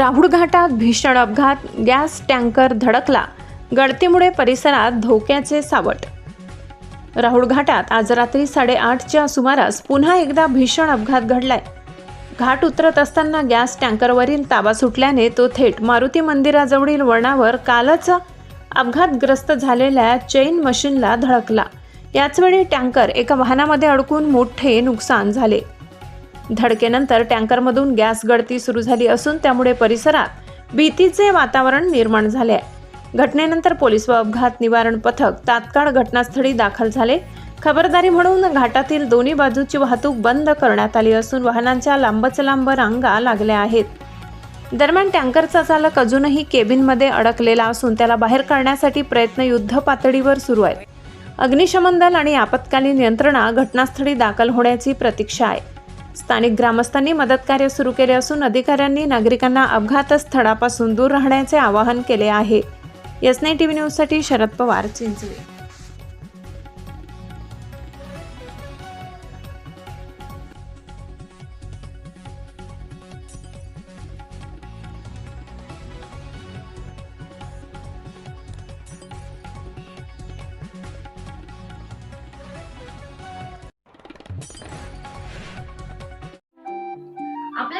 राहुळ घाटात भीषण अपघात. गॅस टँकर धडकला. गळतीमुळे परिसरात धोक्याचे सावट. राहुळ घाटात आज रात्री साडेआठच्या सुमारास पुन्हा एकदा भीषण अपघात घडलाय. घाट उतरत असताना गॅस टँकरवरील ताबा सुटल्याने तो थेट मारुती मंदिराजवळील वळणावर कालच अपघातग्रस्त झालेल्या चेन मशीनला धडकला. याचवेळी टँकर एका वाहनामध्ये अडकून मोठे नुकसान झाले. धडकेनंतर टँकरमधून गॅस गळती सुरू झाली असून त्यामुळे परिसरात भीतीचे वातावरण निर्माण झाले आहे. घटनेनंतर पोलीस व अपघात निवारण पथक तात्काळ घटनास्थळी दाखल झाले. खबरदारी म्हणून घाटातील दोन्ही बाजूची वाहतूक बंद करण्यात आली असून वाहनांच्या लांबच लांब रांगा लागल्या आहेत. दरम्यान टँकरचा चालक अजूनही केबिनमध्ये अडकलेला असून त्याला बाहेर काढण्यासाठी प्रयत्न युद्ध पातळीवर सुरू आहेत. अग्निशमन दल आणि आपत्कालीन यंत्रणा घटनास्थळी दाखल होण्याची प्रतीक्षा आहे. स्थानिक ग्रामस्थांनी मदत कार्य सुरू केले असून अधिकाऱ्यांनी नागरिकांना अपघातस्थळापासून दूर राहण्याचे आवाहन केले आहे. एस टीव्ही न्यूजसाठी शरद पवार चिंचवे you